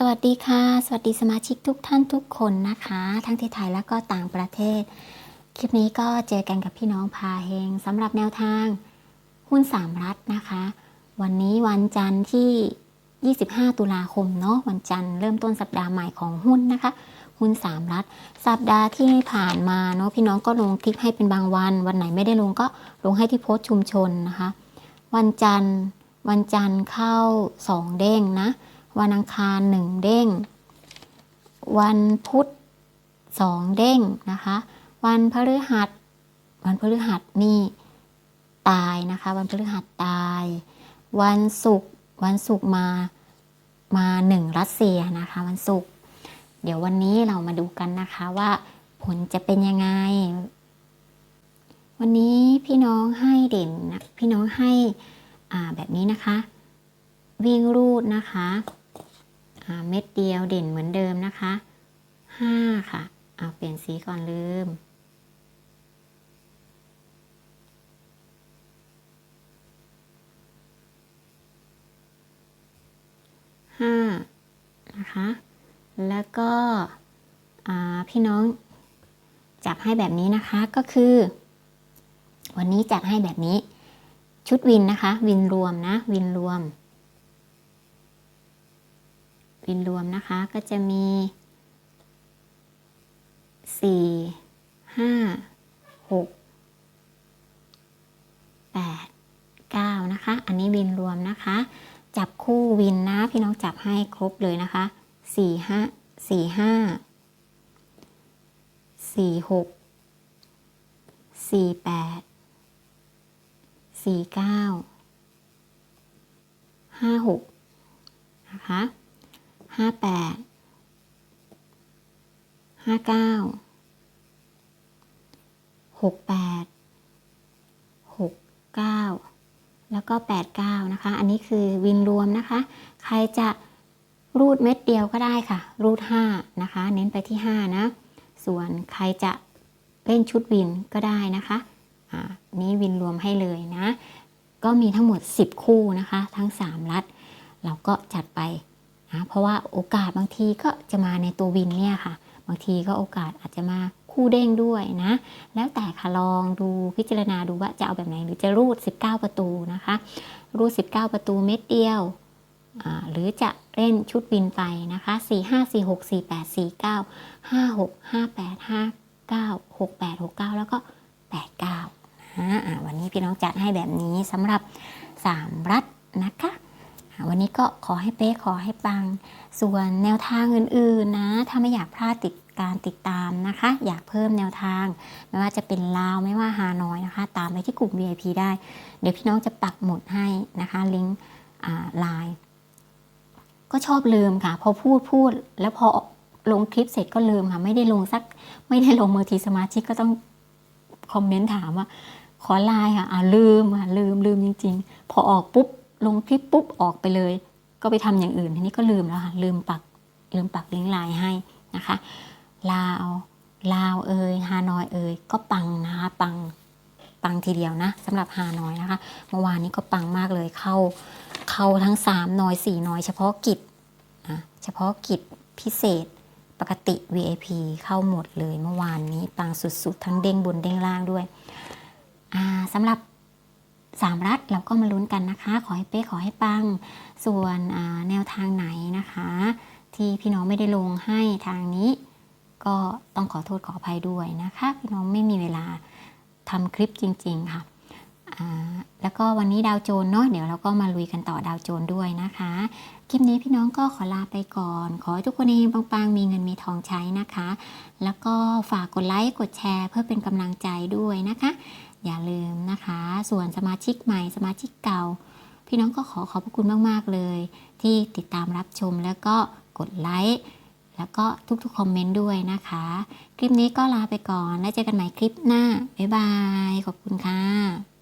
สวัสดีค่ะ สวัสดีสมาชิกทุกท่านทุกคนนะคะ ทั้งที่ไทยและก็ต่างประเทศ คลิปนี้ก็เจอกันกับพี่น้องพาเฮงสำหรับแนวทางหุ้นสามรัฐนะคะ วันนี้วันจันทร์ที่ 25 ตุลาคมเนาะวันจันทร์เริ่มต้นสัปดาห์ใหม่ของหุ้นนะคะ หุ้นสามรัฐ สัปดาห์ที่ผ่านมาเนาะพี่น้องก็ลงคลิปให้เป็นบางวัน วันไหนไม่ได้ลงก็ลงให้ที่โพสต์ชุมชนนะคะ วันจันทร์วันจันทร์เข้า 2 เด้งนะ วันอังคารหนึ่งเด้ง วันพุธสองเด้งนะคะ วันพฤหัส วันพฤหัสนี่ตายนะคะ วันพฤหัสตาย วันศุกร์วันศุกร์มามาหนึ่งรัสเซียนะคะ วันศุกร์เดี๋ยววันนี้เรามาดูกันนะคะว่าผลจะเป็นยังไง วันนี้พี่น้องให้เด่นนะพี่น้องให้อ่าแบบนี้นะคะ วิ่งรูดนะคะอ่าเม็ดเดียวเด่นเหมือนเดิมนะคะ ห้าค่ะ เอาเปลี่ยนสีก่อนลืม ห้านะคะ แล้วก็พี่น้องจับให้แบบนี้นะคะก็คือ วันนี้จัดให้แบบนี้ ชุดวินนะคะ วินรวมนะ วินรวม วินรวมนะคะก็จะมี สี่ห้าหกแปดเก้านะคะ อันนี้วินรวมนะคะ จับคู่วินนะ พี่น้องจับให้ครบเลยนะคะสี่ห้าสี่ห้าสี่หกสี่แปดสี่เก้าห้าหกนะคะห้าแปดห้าเก้า หกแปดหกเก้าแล้วก็แปดเก้านะคะ อันนี้คือวินรวมนะคะ ใครจะรูดเม็ดเดียวก็ได้ค่ะ รูดห้านะคะ เน้นไปที่ห้านะ ส่วนใครจะเล่นชุดวินก็ได้นะคะ อ่า นี้วินรวมให้เลยนะ ก็มีทั้งหมด 10 คู่นะคะ ทั้ง 3 รัฐเราก็จัดไปนะเพราะว่าโอกาสบางทีก็จะมาในตัววินเนี่ยค่ะ บางทีก็โอกาสอาจจะมา คู่เด้งด้วยนะ แล้วแต่ค่ะลองดูพิจารณาดูว่าจะเอาแบบไหนหรือจะรูด 19 ประตูนะคะ รูด 19 ประตูเม็ดเดียวหรือจะเล่นชุดวินไปนะคะ 4 5 4 6 4 8 4 9 5 6 5 8 5 9 6 8 6 9 แล้วก็ 8 9นะอ่าวันนี้พี่น้องจัดให้แบบนี้สำหรับ 3 รัฐนะคะ วันนี้ก็ขอให้เป๊ะขอให้ปัง ส่วนแนวทางอื่นๆนะ ถ้าไม่อยากพลาดติด การติดตามนะคะ อยากเพิ่มแนวทาง ไม่ว่าจะเป็นลาวไม่ว่าฮานอยนะคะ ตามไปที่กลุ่ม VIP ได้ เดี๋ยวพี่น้องจะปักหมุดให้นะคะลิงก์ไลน์ก็ชอบลืมค่ะ พอพูดพูดแล้วพอลงคลิปเสร็จก็ลืมค่ะ ไม่ได้ลงสัก ไม่ได้ลงมือทีสมาชิกก็ต้องคอมเมนต์ถามว่า ขอไลน์ค่ะอ่าลืมค่ะลืมลืมจริง ๆ พอออกปุ๊บลงคลิปปุ๊บออกไปเลย ก็ไปทำอย่างอื่นทีนี้ก็ลืมแล้วค่ะลืมปักลืมปักลิงก์ไลน์ให้นะคะ ลาวลาวเอยฮานอยเอยก็ปังนะคะปังปังทีเดียวนะสำหรับฮานอยนะคะเมื่อวานนี้ก็ปังมากเลยเข้าเข้าทั้ง3นอย4นอย เฉพาะกิจนะเฉพาะกิจพิเศษปกติ VIP เข้าหมดเลยเมื่อวานนี้ปังสุดๆ ทั้งเด้งบนเด้งล่างด้วยสำหรับ3รัฐเราก็มาลุ้นกันนะคะ ขอให้เป๊ะขอให้ปัง ส่วนแนวทางไหนนะคะ ที่พี่น้องไม่ได้ลงให้ทางนี้ ก็ต้องขอโทษขออภัยด้วยนะคะ พี่น้องไม่มีเวลาทำคลิปจริง ๆ ค่ะแล้วก็วันนี้ดาวโจนเนาะเดี๋ยวเราก็มาลุยกันต่อดาวโจนด้วยนะคะ คลิปนี้พี่น้องก็ขอลาไปก่อน ขอให้ทุกคนเองปังๆมีเงินมีทองใช้นะคะ แล้วก็ฝากกดไลค์กดแชร์ เพื่อเป็นกำลังใจด้วยนะคะ อย่าลืมนะคะ ส่วนสมาชิกใหม่สมาชิกเก่า พี่น้องก็ขอขอบพระคุณมากๆเลย ที่ติดตามรับชมแล้วก็กดไลค์ แล้วก็ทุกๆคอมเมนต์ด้วยนะคะ คลิปนี้ก็ลาไปก่อน แล้วเจอกันใหม่คลิปหน้า บ๊ายบาย ขอบคุณค่ะ